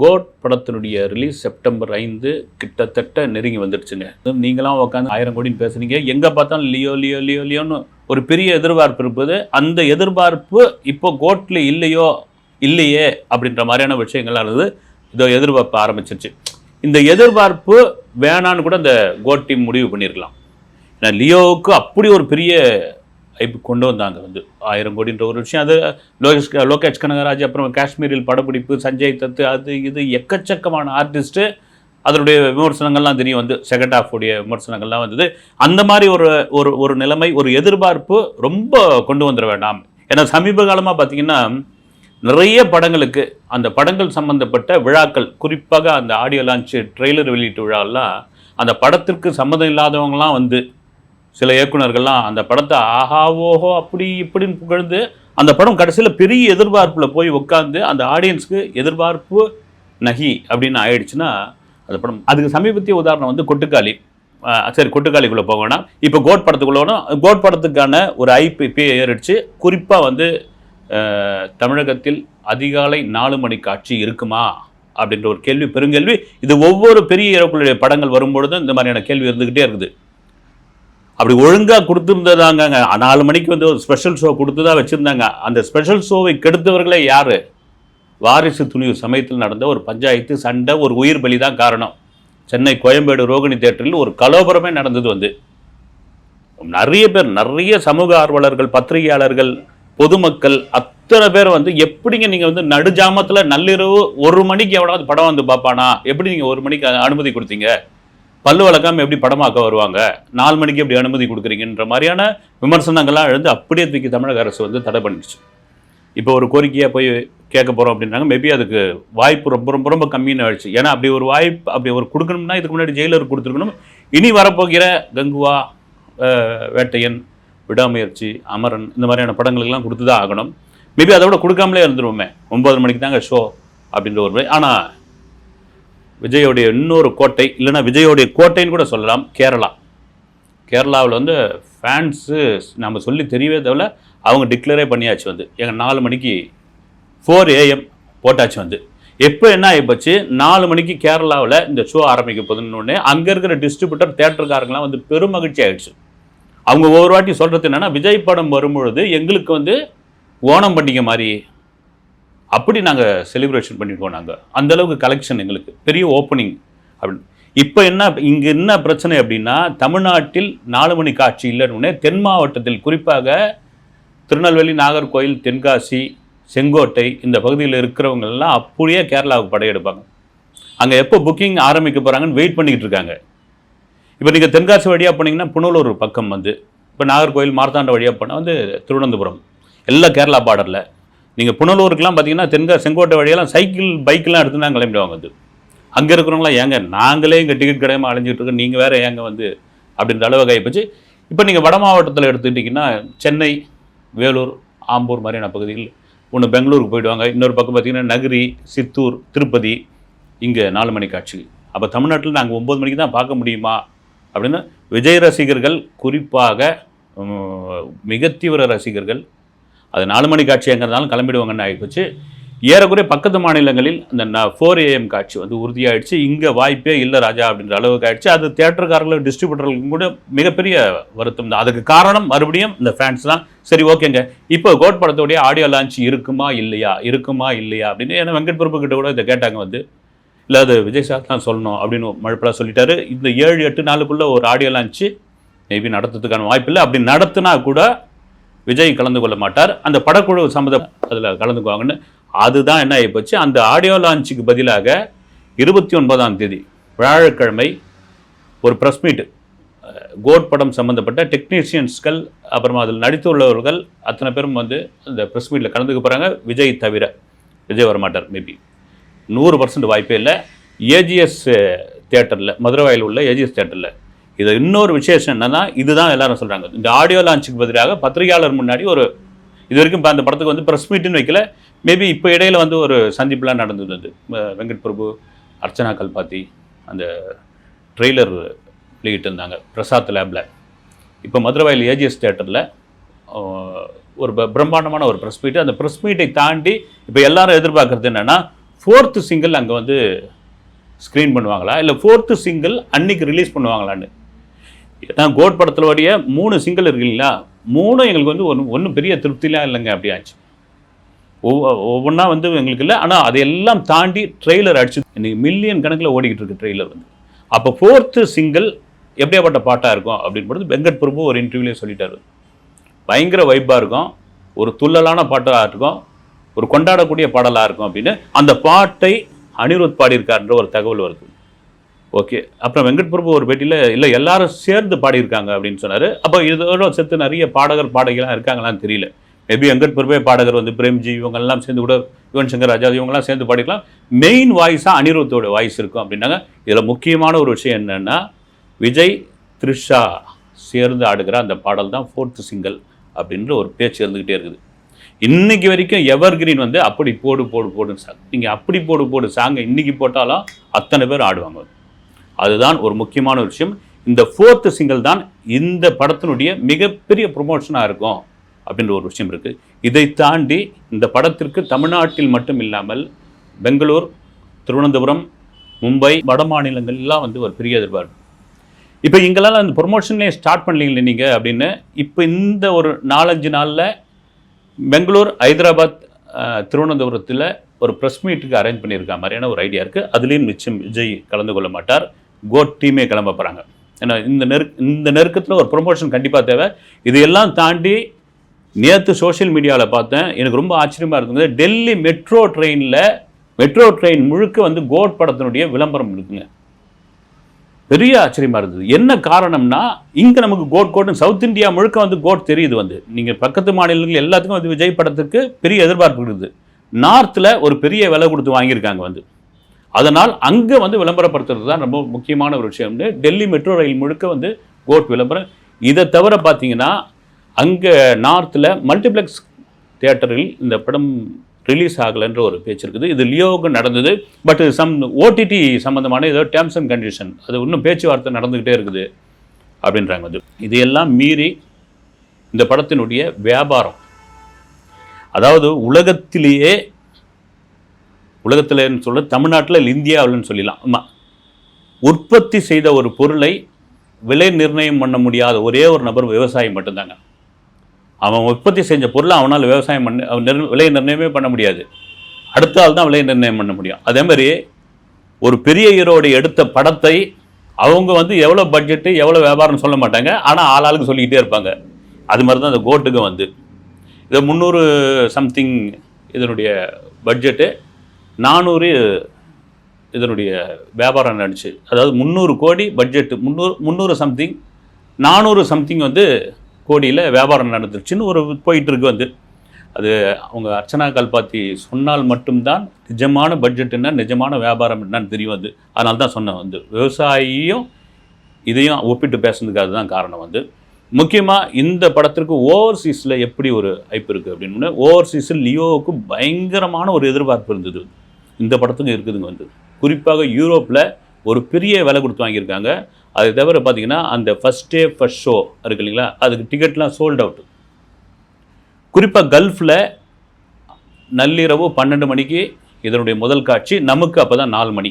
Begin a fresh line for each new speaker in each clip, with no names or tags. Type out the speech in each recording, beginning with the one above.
Code படத்தினுடைய release September ஐந்து கிட்டத்தட்ட நெருங்கி வந்துடுச்சுங்க. நீங்களாம் உட்காந்து ஆயிரம் கோடின்னு பேசுனீங்க. எங்கே பார்த்தாலும் லியோ லியோ லியோ லியோன்னு ஒரு பெரிய எதிர்பார்ப்பு இருப்பது. அந்த எதிர்பார்ப்பு இப்போ கோட்டில் இல்லையோ இல்லையே அப்படின்ற மாதிரியான விஷயங்கள்லாம் இருந்தது. இதோ எதிர்பார்ப்பு ஆரம்பிச்சிருச்சு. இந்த எதிர்பார்ப்பு வேணான்னு கூட அந்த கோட் டீம் முடிவு பண்ணியிருக்கலாம் ஏன்னா லியோவுக்கு அப்படி ஒரு பெரிய இப்போ கொண்டு வந்தாங்க வந்து. ஆயிரம் கோடின்ற ஒரு விஷயம். அது லோகேஷ் லோகேஷ் கனகராஜ் அப்புறம் காஷ்மீரில் படப்பிடிப்பு சஞ்சய் தத்து அது இது எக்கச்சக்கமான ஆர்டிஸ்ட்டு. அதனுடைய விமர்சனங்கள்லாம் தெரியும் வந்து செகண்ட் ஹாஃப் உடைய விமர்சனங்கள்லாம் வந்தது. அந்த மாதிரி ஒரு ஒரு ஒரு நிலைமை ஒரு எதிர்பார்ப்பு ரொம்ப கொண்டு வந்துட வேண்டாம். ஏன்னா சமீப காலமாக பார்த்தீங்கன்னா நிறைய படங்களுக்கு அந்த படங்கள் சம்மந்தப்பட்ட விழாக்கள் குறிப்பாக அந்த ஆடியோ லான்ச்சு ட்ரெய்லர் வெளியீட்டு விழாலாம் அந்த படத்திற்கு சம்மந்தம் இல்லாதவங்களாம் வந்து சில இயக்குனர்கள்லாம் அந்த படத்தை ஆஹா ஓஹோ அப்படி இப்படின்னு புகழ்ந்து அந்த படம் கடைசியில் பெரிய எதிர்பார்ப்பில் போய் உட்காந்து அந்த ஆடியன்ஸ்க்கு எதிர்பார்ப்பு நகி அப்படின்னு ஆயிடுச்சுன்னா அந்த படம் அதுக்கு சமீபத்திய உதாரணம் வந்து கொட்டுக்காளி. சரி கொட்டுக்காளிக்குள்ளே போக வேணாம். இப்போ கோட் படத்துக்குள்ள கோட் படத்துக்கான ஒரு ஐபி பே ஏறிடுச்சு. குறிப்பாக வந்து தமிழகத்தில் அதிகாலை நாலு மணி காட்சி இருக்குமா? அப்படின்ற ஒரு கேள்வி பெருங்கேள்வி. இது ஒவ்வொரு பெரிய இறக்குடைய படங்கள் வரும்பொழுதும் இந்த மாதிரியான கேள்வி இருந்துக்கிட்டே இருக்குது. அப்படி ஒழுங்காக கொடுத்துருந்ததாங்க நாலு மணிக்கு வந்து ஒரு ஸ்பெஷல் ஷோ கொடுத்து தான் வச்சுருந்தாங்க. அந்த ஸ்பெஷல் ஷோவை கெடுத்தவர்களே யார்? வாரிசு துணிவு சமயத்தில் நடந்த ஒரு பஞ்சாயத்து சண்டை ஒரு உயிர் பலி தான் காரணம். சென்னை கோயம்பேடு ரோகிணி தேட்டரில் ஒரு கலோபரமே நடந்தது வந்து. நிறைய பேர் நிறைய சமூக ஆர்வலர்கள் பத்திரிகையாளர்கள் பொதுமக்கள் அத்தனை பேர் வந்து எப்படிங்க நீங்கள் வந்து நடுஜாமத்தில் நள்ளிரவு ஒரு மணிக்கு எவனாவது படம் வந்து பார்ப்பானா? எப்படி நீங்கள் ஒரு மணிக்கு அனுமதி கொடுத்தீங்க? பல்லு வழக்காம எப்படி படமாக்க வருவாங்க? நாலு மணிக்கு எப்படி அனுமதி கொடுக்குறீங்கன்ற மாதிரியான விமர்சனங்கள்லாம் எழுந்து அப்படியே தூக்கி தமிழக அரசு வந்து தடை பண்ணிடுச்சு. இப்போ ஒரு கோரிக்கையாக போய் கேட்க போகிறோம் அப்படின்றாங்க. மேபி அதுக்கு வாய்ப்பு ரொம்ப ரொம்ப ரொம்ப கம்மின்னு ஆயிடுச்சு. ஏன்னா அப்படி ஒரு வாய்ப்பு அப்படி ஒரு கொடுக்கணும்னா இதுக்கு முன்னாடி ஜெயிலர் கொடுத்துருக்கணும். இனி வரப்போகிற கங்குவா வேட்டையன் விடாமுயற்சி அமரன் இந்த மாதிரியான படங்களுக்கெல்லாம் கொடுத்து தான் ஆகணும். மேபி அதை விட கொடுக்காமலே இருந்துருவோமே. ஒம்பது மணிக்கு தாங்க ஷோ அப்படின்ற ஒரு ஆனால் விஜயோடைய இன்னொரு கோட்டை இல்லைனா விஜயோடைய கோட்டைன்னு கூட சொல்லலாம் கேரளா. கேரளாவில் வந்து ஃபேன்ஸு நம்ம சொல்லி தெரியவே தவிர அவங்க டிக்ளரே பண்ணியாச்சு வந்து. எங்கள் நாலு மணிக்கு ஃபோர் ஏஎம் போட்டாச்சு வந்து. எப்போ என்ன ஆகிப்போச்சு நாலு மணிக்கு கேரளாவில் இந்த ஷோ ஆரம்பிக்க போதுன்னு அங்கே இருக்கிற டிஸ்ட்ரிபியூட்டர் தேட்டருக்காரங்களாம் வந்து பெரும் மகிழ்ச்சி ஆகிடுச்சு அவங்க ஒவ்வொரு வாட்டி சொல்கிறது என்னென்னா விஜய் படம் வரும்பொழுது எங்களுக்கு வந்து ஓணம் பண்டிகை மாதிரி அப்படி நாங்கள் செலிப்ரேஷன் பண்ணியிருக்கோம் நாங்கள் அந்தளவுக்கு கலெக்ஷன் எங்களுக்கு. பெரிய ஓப்பனிங் அப்படின்னு இப்போ என்ன இங்கே என்ன பிரச்சனை அப்படின்னா தமிழ்நாட்டில் நாலு மணி காட்சி இல்லைன்னு தென் மாவட்டத்தில் குறிப்பாக திருநெல்வேலி நாகர்கோயில் தென்காசி செங்கோட்டை இந்த பகுதியில் இருக்கிறவங்கெல்லாம் அப்படியே கேரளாவுக்கு படையெடுப்பாங்க. அங்கே எப்போ புக்கிங் ஆரம்பிக்க போகிறாங்கன்னு வெயிட் பண்ணிக்கிட்டு இருக்காங்க. இப்போ நீங்கள் தென்காசி வழியாக போனீங்கன்னா புனலூர் பக்கம் வந்து இப்போ நாகர்கோயில் மார்த்தாண்ட வழியாக போனால் வந்து திருவனந்தபுரம். எல்லாம் கேரளா பார்டரில் நீங்கள் புனலூருக்குலாம் பார்த்தீங்கன்னா தென்கா செங்கோட்டை வழியெல்லாம் சைக்கிள் பைக்கெலாம் எடுத்து தான் கிளம்பிடுவாங்க வந்து. அங்கே இருக்கிறவங்களாம் ஏங்க நாங்களே இங்கே டிக்கெட் கிடையாமல் அலைஞ்சிட்டு இருக்கோம் நீங்கள் வேறு ஏங்க வந்து அப்படின்ற அளவு ஆகிப்போச்சு இப்போ நீங்கள் வட மாவட்டத்தில் எடுத்துக்கிட்டிங்கன்னா சென்னை வேலூர் ஆம்பூர் மாதிரியான பகுதிகள். ஒன்று பெங்களூருக்கு போயிடுவாங்க இன்னொரு பக்கம் பார்த்தீங்கன்னா நகரி சித்தூர் திருப்பதி இங்கே நாலு மணி காட்சி. அப்போ தமிழ்நாட்டில் நாங்கள் ஒம்பது மணிக்கு தான் பார்க்க முடியுமா? அப்படின்னு விஜய் ரசிகர்கள் குறிப்பாக மிக தீவிர ரசிகர்கள் அது நாலு மணி காட்சி எங்கிறதாலும் கிளம்பிடுவாங்கன்னு ஆகிப்போச்சு. ஏறக்குறைய பக்கத்து மாநிலங்களில் அந்த ஃபோர் ஏஎம் காட்சி வந்து உறுதியாயிடுச்சு. இங்கே வாய்ப்பே இல்லை ராஜா அப்படின்ற அளவுக்கு ஆயிடுச்சு. அது தேட்டருக்காரர்களும் டிஸ்ட்ரிபியூட்டர்களுக்கும் கூட மிகப்பெரிய வருத்தம் தான். அதுக்கு காரணம் மறுபடியும் இந்த ஃபேன்ஸ் தான். சரி ஓகேங்க. இப்போ கோட் படத்தோடைய ஆடியோ லான்ச் இருக்குமா இல்லையா? இருக்குமா இல்லையா? அப்படின்னு ஏன்னா வெங்கட் பிரபு கிட்ட கூட இதை கேட்டாங்க வந்து. இல்லை அது விஜய் சார் தான் சொல்லணும் அப்படின்னு மழுப்பலாக சொல்லிட்டாரு. இந்த ஏழு எட்டு நாளுக்குள்ளே ஒரு ஆடியோ லான்ச்சு மேபி நடத்துறதுக்கான வாய்ப்பு இல்லை அப்படி நடத்துனா கூட விஜய் கலந்து கொள்ள மாட்டார். அந்த படக்குழு சம்மந்தம் அதில் கலந்துக்குவாங்கன்னு அதுதான் என்ன ஆகிப்போச்சு அந்த ஆடியோ லான்ச்சுக்கு பதிலாக இருபத்தி ஒன்பதாம் தேதி வியாழக்கிழமை ஒரு ப்ரெஸ் மீட் கோட் படம் சம்மந்தப்பட்ட டெக்னீஷியன்ஸ்கள் அப்புறமா அதில் நடித்துள்ளவர்கள் அத்தனை பேரும் வந்து இந்த ப்ரெஸ் மீட்டில் கலந்துக்க போகிறாங்க விஜய் தவிர விஜய் வரமாட்டார் மேபி நூறு பர்சன்ட் வாய்ப்பே இல்லை. ஏஜிஎஸ் தேட்டரில் மதுரவாயில் உள்ள ஏஜிஎஸ் தேட்டரில் இது இன்னொரு விசேஷம் என்னன்னா இதுதான் எல்லாரும் சொல்கிறாங்க இந்த ஆடியோ லான்ச்சுக்கு பதிலாக பத்திரிகையாளர் முன்னாடி ஒரு இது வரைக்கும் இப்போ அந்த படத்துக்கு வந்து ப்ரெஸ் மீட்டுன்னு வைக்கல. மேபி இப்போ இடையில வந்து ஒரு சந்திப்புலாம் நடந்தது. வெங்கட் பிரபு அர்ச்சனா கல்பாத்தி அந்த ட்ரெய்லர் வெளியிட்டு இருந்தாங்க பிரசாத் லேபில் இப்போ மதுரவாயில் ஏஜிஎஸ் தேட்டரில் ஒரு ப- பிரம்மாண்டமான ஒரு ப்ரெஸ் மீட் அந்த ப்ரெஸ் மீட்டை தாண்டி இப்போ எல்லாரும் எதிர்பார்க்குறது என்னன்னா ஃபோர்த்து சிங்கிள் அங்கே வந்து ஸ்க்ரீன் பண்ணுவாங்களா? இல்லை ஃபோர்த்து சிங்கிள் அன்னைக்கு ரிலீஸ் பண்ணுவாங்களான்னு. ஏன்னா கோட் படத்தில் வழிய மூணு சிங்கிள் இருக்கு இல்லைங்களா? மூணும் எங்களுக்கு வந்து ஒன்று ஒன்றும் பெரிய திருப்திலாம் இல்லைங்க அப்படியாச்சு ஒவ்வொ ஒவ்வொன்றா வந்து எங்களுக்கு இல்லை. ஆனால் அதையெல்லாம் தாண்டி ட்ரெய்லர் அடிச்சு இன்னைக்கு மில்லியன் கணக்கில் ஓடிக்கிட்டு இருக்கு ட்ரெய்லர் வந்து. அப்போ ஃபோர்த்து சிங்கிள் எப்படியாப்பட்ட பாட்டாக இருக்கும் அப்படின்னு வெங்கட் பிரபு ஒரு இன்டர்வியூலேயே சொல்லிட்டாரு. பயங்கர வைப்பாக இருக்கும். ஒரு துள்ளலான பாட்டாக இருக்கும். ஒரு கொண்டாடக்கூடிய பாடலாக இருக்கும் அப்படின்னு. அந்த பாட்டை அனிருத் பாடியிருக்காருன்ற ஒரு தகவல் வருது. ஓகே. அப்புறம் வெங்கட் பிரபு ஒரு பேட்டியில் இல்லை எல்லாரும் சேர்ந்து பாடியிருக்காங்க அப்படின்னு சொன்னார். அப்போ இதோட சேர்த்து நிறைய பாடகர் பாடகிலாம் இருக்காங்களான்னு தெரியல. மேபி வெங்கட் பிரபுவே பாடகர் வந்து பிரேம்ஜி இவங்கெல்லாம் சேர்ந்து கூட யுவன் சங்கர் ராஜா இவங்கெல்லாம் சேர்ந்து பாடிக்கலாம் மெயின் வாய்ஸாக அனிருத்தோட வாய்ஸ் இருக்கும் அப்படின்னாங்க. இதில் முக்கியமான ஒரு விஷயம் என்னென்னா விஜய் த்ரிஷா சேர்ந்து ஆடுகிற அந்த பாடல் தான் ஃபோர்த்து சிங்கிள் அப்படின்ற ஒரு பேச்சு இருந்துக்கிட்டே இருக்குது. இன்னைக்கு வரைக்கும் எவர் கிரீன் வந்து அப்படி போடு போடு போடுன்னு சாங் நீங்கள் அப்படி போடு போடு சாங்கை இன்னைக்கு போட்டாலும் அத்தனை பேர் ஆடுவாங்க. அதுதான் ஒரு முக்கியமான ஒரு விஷயம். இந்த ஃபோர்த்து சிங்கிள் தான் இந்த படத்தினுடைய மிகப்பெரிய ப்ரொமோஷனாக இருக்கும் அப்படின்ற ஒரு விஷயம் இருக்குது இதை தாண்டி இந்த படத்திற்கு தமிழ்நாட்டில் மட்டும் இல்லாமல் பெங்களூர் திருவனந்தபுரம் மும்பை வட மாநிலங்கள்லாம் வந்து ஒரு பெரிய எதிர்பார்ப்பு. இப்போ எங்களால் அந்த ப்ரொமோஷன்லேயே ஸ்டார்ட் பண்ணலீங்களே நீங்கள் அப்படின்னு இப்போ இந்த ஒரு நாலஞ்சு நாளில் பெங்களூர் ஹைதராபாத் திருவனந்தபுரத்தில் ஒரு ப்ரெஸ் மீட்டுக்கு அரேஞ்ச் பண்ணியிருக்க மாதிரியான ஒரு ஐடியா இருக்குது அதுலேயும் மிச்சம் விஜய் கலந்து கொள்ள மாட்டார். கோட் டீமே கிளம்ப போகிறாங்க ஏன்னா இந்த நெரு இந்த நெருக்கத்தில் ஒரு ப்ரொமோஷன் கண்டிப்பாக தேவை. இதையெல்லாம் தாண்டி நேற்று சோஷியல் மீடியாவில் பார்த்தேன். எனக்கு ரொம்ப ஆச்சரியமாக இருந்தது. டெல்லி மெட்ரோ ட்ரெயினில் மெட்ரோ ட்ரெயின் முழுக்க வந்து கோட் படத்தினுடைய விளம்பரம் இருக்குங்க. பெரிய ஆச்சரியமாக இருந்தது. என்ன காரணம்னா இங்கே நமக்கு கோட் கோட்னு சவுத் இந்தியா முழுக்க வந்து கோட் தெரியுது வந்து. நீங்கள் பக்கத்து மாநிலங்கள் எல்லாத்துக்கும் வந்து விஜய் படத்துக்கு பெரிய எதிர்பார்ப்பு இருக்குது. நார்த்தில் ஒரு பெரிய விலை கொடுத்து வாங்கியிருக்காங்க வந்து. அதனால் அங்கே வந்து விளம்பரப்படுத்துறது தான் ரொம்ப முக்கியமான ஒரு விஷயம்னு டெல்லி மெட்ரோ ரயில் முழுக்க வந்து கோட் விளம்பரம். இதை தவிர பார்த்தீங்கன்னா அங்கே நார்த்தில் மல்டிப்ளெக்ஸ் தியேட்டரில் இந்த படம் ரிலீஸ் ஆகலைன்ற ஒரு பேச்சு இருக்குது. இது லியோவுக்கு நடந்தது. பட் சம் ஓடிடி சம்மந்தமான ஏதோ டேர்ம்ஸ் அண்ட் கண்டிஷன் அது இன்னும் பேச்சுவார்த்தை நடந்துக்கிட்டே இருக்குது அப்படின்றாங்க அது. இதையெல்லாம் மீறி இந்த படத்தினுடைய வியாபாரம். அதாவது உலகத்திலேயே உலகத்தில் சொல்ல தமிழ்நாட்டில் இந்தியாவில்னு சொல்லலாம் ஆமாம் உற்பத்தி செய்த ஒரு பொருளை விலை நிர்ணயம் பண்ண முடியாத ஒரே ஒரு நபர் விவசாயி மட்டும்தாங்க. அவன் உற்பத்தி செஞ்ச பொருளை அவனால் விவசாயம் பண்ண நிர் விலை நிர்ணயமே பண்ண முடியாது. அடுத்த ஆள் தான் விலை நிர்ணயம் பண்ண முடியும். அதே மாதிரி ஒரு பெரிய ஹீரோடு எடுத்த படத்தை அவங்க வந்து எவ்வளோ பட்ஜெட்டு எவ்வளோ வியாபாரம் சொல்ல மாட்டாங்க. ஆனால் ஆள் ஆளுக்கு சொல்லிக்கிட்டே இருப்பாங்க. அது மாதிரி தான் அந்த கோட்டுக்கு வந்து. இது முந்நூறு சம்திங் இதனுடைய பட்ஜெட்டு. நானூறு இதனுடைய வியாபாரம் நடந்துச்சு. அதாவது முந்நூறு கோடி பட்ஜெட்டு முந்நூறு முந்நூறு சம்திங் நானூறு சம்திங் வந்து கோடியில் வியாபாரம் நடந்துருச்சுன்னு ஒரு போயிட்டுருக்கு வந்து. அது அவங்க அர்ச்சனா கல்பாத்தி சொன்னால் மட்டும்தான் நிஜமான பட்ஜெட் என்ன நிஜமான வியாபாரம் என்னன்னு தெரியும் வந்து. அதனால தான் சொன்னேன் வந்து. விவசாயியும் இதையும் ஒப்பிட்டு பேசுனதுக்கு அதுதான் காரணம் வந்து. முக்கியமாக இந்த படத்திற்கு ஓவர்சீஸில் எப்படி ஒரு ஐப்பு இருக்குது அப்படின்னு ஓவர்சீஸில் லியோவுக்கு பயங்கரமான ஒரு எதிர்பார்ப்பு இருந்தது. இந்த படத்துக்கும் இருக்குதுங்க வந்து. குறிப்பாக யூரோப்பில் ஒரு பெரிய விலை கொடுத்து வாங்கியிருக்காங்க. அது தவிர பார்த்தீங்கன்னா அந்த ஃபஸ்ட் டே ஃபஸ்ட் ஷோ இருக்கு இல்லைங்களா? அதுக்கு டிக்கெட்லாம் சோல்ட் அவுட் குறிப்பாக கல்ஃபில் நள்ளிரவு பன்னெண்டு மணிக்கு இதனுடைய முதல் காட்சி நமக்கு அப்போ தான் நாலு மணி.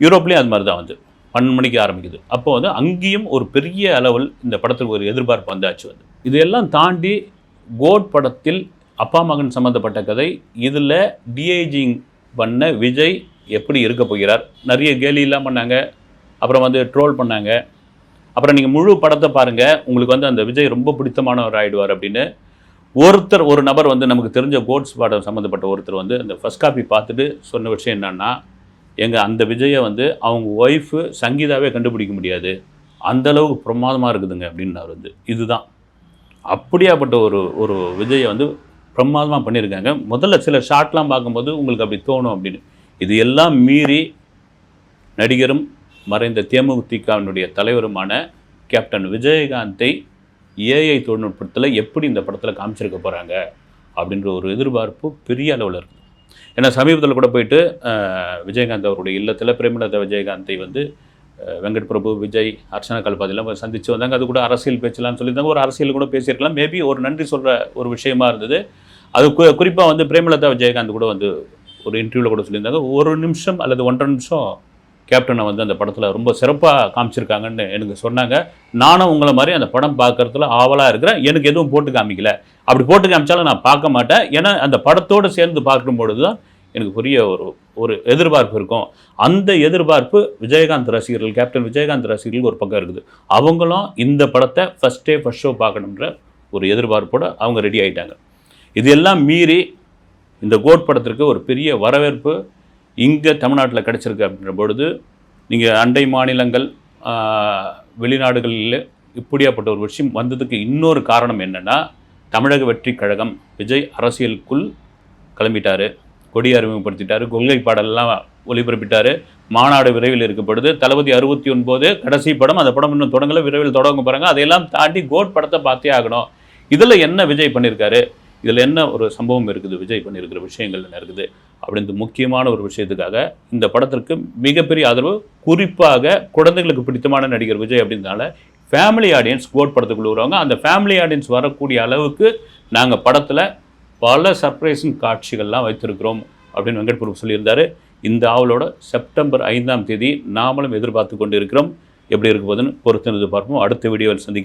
யூரோப்லேயும் அது மாதிரி தான் வந்து. பன்னெண்டு மணிக்கு ஆரம்பிக்குது. அப்போ வந்து அங்கேயும் ஒரு பெரிய அளவில் இந்த படத்துக்கு ஒரு எதிர்பார்ப்பு வந்தாச்சு வந்து. இதையெல்லாம் தாண்டி கோட் படத்தில் அப்பா மகன் சம்மந்தப்பட்ட கதை. இதில் டிஐஜிங் பண்ண விஜய் எப்படி இருக்க போகிறார்? நிறைய கேலியெல்லாம் பண்ணாங்க. அப்புறம் வந்து ட்ரோல் பண்ணாங்க. அப்புறம் நீங்கள் முழு படத்தை பாருங்கள் உங்களுக்கு வந்து அந்த விஜய் ரொம்ப பிடித்தமானவர் ஆகிடுவார் அப்படின்னு. ஒருத்தர் ஒரு நபர் வந்து நமக்கு தெரிஞ்ச கோட்ஸ் பாடம் சம்மந்தப்பட்ட ஒருத்தர் வந்து அந்த ஃபஸ்ட் காப்பி பார்த்துட்டு சொன்ன விஷயம் என்னென்னா எங்கள் அந்த விஜயை வந்து அவங்க ஒய்ஃபு சங்கீதாவே கண்டுபிடிக்க முடியாது. அந்தளவுக்கு பிரமாதமாக இருக்குதுங்க அப்படின்னு அவர் வந்து. இதுதான். அப்படியாப்பட்ட ஒரு ஒரு விஜயை வந்து பிரமாதமாக பண்ணியிருக்காங்க. முதல்ல சில ஷாட்லாம் பார்க்கும்போது உங்களுக்கு அப்படி தோணும் அப்படின்னு. இது எல்லாம் மீறி நடிகரும் மறைந்த தேமுதிகவினுடைய தலைவருமான கேப்டன் விஜயகாந்தை ஏஐ தொழில்நுட்பத்தில் எப்படி இந்த படத்தில் காமிச்சிருக்க போகிறாங்க அப்படின்ற ஒரு எதிர்பார்ப்பு பெரிய அளவில் இருக்குது ஏன்னா சமீபத்தில் கூட போயிட்டு விஜயகாந்த் அவருடைய இல்லத்தில் பிரேமலதா விஜயகாந்தை வந்து வெங்கட் பிரபு விஜய் அர்ச்சனா கல்பாதிலாம் போய் சந்திச்சு வந்தாங்க. அது கூட அரசியல் பேச்சலாம்னு சொல்லியிருந்தாங்க. ஒரு அரசியல் கூட பேசியிருக்கலாம். மேபி ஒரு நன்றி சொல்கிற ஒரு விஷயமா இருந்தது. அது கு குறிப்பாக வந்து பிரேமலதா விஜயகாந்த் கூட வந்து ஒரு இன்டர்வியூவில் கூட சொல்லியிருந்தாங்க. ஒரு நிமிஷம் அல்லது ஒன்றரை நிமிஷம் கேப்டனை வந்து அந்த படத்தில் ரொம்ப சிறப்பாக காமிச்சிருக்காங்கன்னு எனக்கு சொன்னாங்க. நானும் உங்களை மாதிரி அந்த படம் பார்க்குறதுல ஆவலாக இருக்கிறேன். எனக்கு எதுவும் போட்டு காமிக்கல. அப்படி போட்டு காமிச்சாலும் நான் பார்க்க மாட்டேன். ஏன்னா அந்த படத்தோடு சேர்ந்து பார்க்கும் பொழுது தான் எனக்கு பெரிய ஒரு ஒரு எதிர்பார்ப்பு இருக்கும். அந்த எதிர்பார்ப்பு விஜயகாந்த் ரசிகர்கள் கேப்டன் விஜயகாந்த் ரசிகர்கள் ஒரு பக்கம் இருக்குது. அவங்களும் இந்த படத்தை ஃபஸ்ட் டே ஃபஸ்ட் ஷோ பார்க்கணுன்ற ஒரு எதிர்பார்ப்போடு அவங்க ரெடி ஆகிட்டாங்க இது எல்லாம் மீறி இந்த கோட் படத்திற்கு ஒரு பெரிய வரவேற்பு இங்கே தமிழ்நாட்டில் கிடச்சிருக்கு அப்படின்ற பொழுது நீங்கள் அண்டை மாநிலங்கள் வெளிநாடுகளில் இப்படியாப்பட்ட ஒரு விஷயம் வந்ததுக்கு இன்னொரு காரணம் என்னென்னா தமிழக வெற்றி கழகம் விஜய் அரசியலுக்குள் கிளம்பிட்டார். கொடி அறிமுகப்படுத்திட்டார். கொள்கை பாடல்லாம் ஒளிபரப்பிட்டார். மாநாடு விரைவில் இருக்கப்படுது தளபதி அறுபத்தி ஒன்பது கடைசி படம். அந்த படம் இன்னும் தொடங்கல. விரைவில் தொடங்க போகிறாங்க அதையெல்லாம் தாண்டி கோட் படத்தை பார்த்தே ஆகணும். இதில் என்ன விஜய் பண்ணியிருக்காரு இதில் என்ன ஒரு சம்பவம் இருக்குது? விஜய் பண்ணியிருக்கிற விஷயங்கள் என்ன இருக்குது? அப்படின்ற முக்கியமான ஒரு விஷயத்துக்காக இந்த படத்திற்கு மிகப்பெரிய ஆதரவு குறிப்பாக குழந்தைகளுக்கு பிடித்தமான நடிகர் விஜய் அப்படின்றனால ஃபேமிலி ஆடியன்ஸ் கோட் படத்துக்குள்ள வருவாங்க. அந்த ஃபேமிலி ஆடியன்ஸ் வரக்கூடிய அளவுக்கு நாங்கள் படத்தில் பல சர்ப்ரைஸிங் காட்சிகள்லாம் வைத்திருக்கிறோம் அப்படின்னு வெங்கட் பிரபு சொல்லியிருந்தாரு. இந்த ஆவலோட செப்டம்பர் ஐந்தாம் தேதி நாமளும் எதிர்பார்த்து கொண்டு இருக்கிறோம் எப்படி இருக்க போதுன்னு பொறுத்து பார்ப்போம். அடுத்த வீடியோவில் சந்திக்கிறேன்